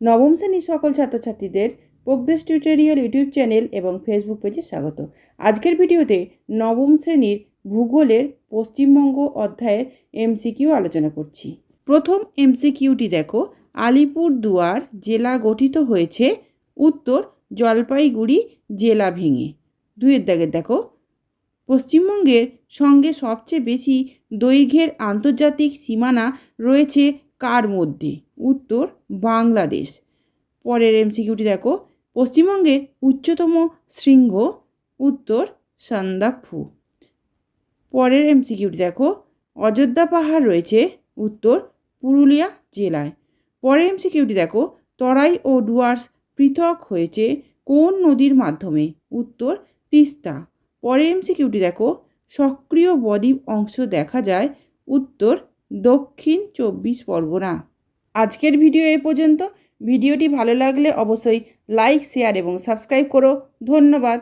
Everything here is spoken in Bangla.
নবম শ্রেণির সকল ছাত্রছাত্রীদের প্রোগ্রেস টিউটোরিয়াল ইউটিউব চ্যানেল এবং ফেসবুক পেজে স্বাগত। আজকের ভিডিওতে নবম শ্রেণির ভূগোলের পশ্চিমবঙ্গ অধ্যায়ের এমসিকিউ আলোচনা করছি। প্রথম এমসিকিউটি দেখো, আলিপুর দুয়ার জেলা গঠিত হয়েছে উত্তর জলপাইগুড়ি জেলা ভেঙে। দুয়ের দাগের দেখো, পশ্চিমবঙ্গের সঙ্গে সবচেয়ে বেশি দৈর্ঘ্যের আন্তর্জাতিক সীমানা রয়েছে কার মধ্যে? উত্তর বাংলাদেশ। পরের এমসিকিউটি দেখো। পশ্চিমবঙ্গে উচ্চতম শৃঙ্গ উত্তর সান্দাকফু। পরের এমসিকিউটি দেখো। অযোধ্যা পাহাড় রয়েছে উত্তর পুরুলিয়া জেলায়। পরের এমসিকিউটি দেখো। তরাই ও ডুয়ার্স পৃথক হয়েছে কোন নদীর মাধ্যমে? উত্তর তিস্তা। পরের এমসিকিউটি দেখো। সক্রিয় বদ্বীপ অংশ দেখা যায় উত্তর দক্ষিণ চব্বিশ পরগনা। আজকের ভিডিও এ পর্যন্ত। ভিডিওটি ভালো লাগলে অবশ্যই লাইক শেয়ার এবং সাবস্ক্রাইব করো। ধন্যবাদ।